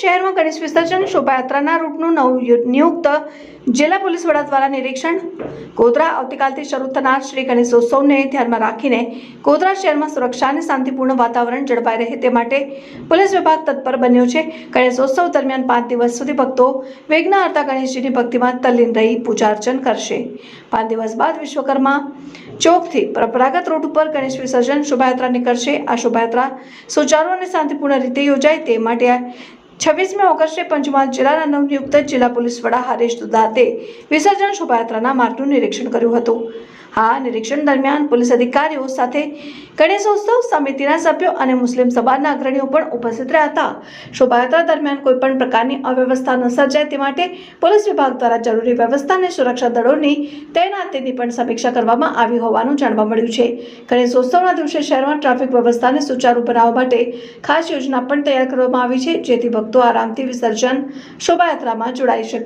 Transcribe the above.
શહેરમાં ગણેશ વિસર્જન શોભાયાત્રાના રૂટનું નવ નિયુક્ત જિલ્લા પોલીસ વડા દ્વારા નિરીક્ષણ. ગોધરા આવતીકાલથી શરૂ થનાર શ્રી ગણેશોત્સવને ધ્યાનમાં રાખીને ગોધરા શહેરમાં સુરક્ષા અને શાંતિપૂર્ણ વાતાવરણ જળવાઈ રહે તે માટે પોલીસ વિભાગ તત્પર બન્યો છે. ગણેશોત્સવ દરમિયાન પાંચ દિવસ સુધી ભક્તો વિઘ્નહર્તા ગણેશજીની ભક્તિમાં તલ્લીન રહી પૂજા અર્ચન કરશે. પાંચ દિવસ બાદ વિશ્વકર્મા ચોકથી પરંપરાગત રૂટ ઉપર ગણેશ વિસર્જન શોભાયાત્રા નીકળશે. આ શોભાયાત્રા સુચારુ અને શાંતિપૂર્ણ રીતે યોજાય તે માટે છવ્વીસમી ઓગસ્ટે પંચમહાલ જિલ્લાના નવનિયુક્ત જિલ્લા પોલીસ વડા હરેશ દુદાતે વિસર્જન શોભાયાત્રાના માર્ગનું નિરીક્ષણ કર્યું હતું. આ નિરીક્ષણ દરમિયાન પોલીસ અધિકારીઓ સાથે ગણેશોત્સવ સમિતિના સભ્યો અને મુસ્લિમ સમાજના અગ્રણીઓ પણ ઉપસ્થિત રહ્યા હતા. શોભાયાત્રા દરમિયાન કોઈ પણ પ્રકારની અવ્યવસ્થા ન સર્જાય તે માટે પોલીસ વિભાગ દ્વારા જરૂરી વ્યવસ્થા અને સુરક્ષા દળોની તૈનાતીની પણ સમીક્ષા કરવામાં આવી હોવાનું જાણવા મળ્યું છે. ગણેશોત્સવના દિવસે શહેરમાં ટ્રાફિક વ્યવસ્થાને સુચારુ બનાવવા માટે ખાસ યોજના પણ તૈયાર કરવામાં આવી છે, જેથી ભક્તો આરામથી વિસર્જન શોભાયાત્રામાં જોડાઈ શકે.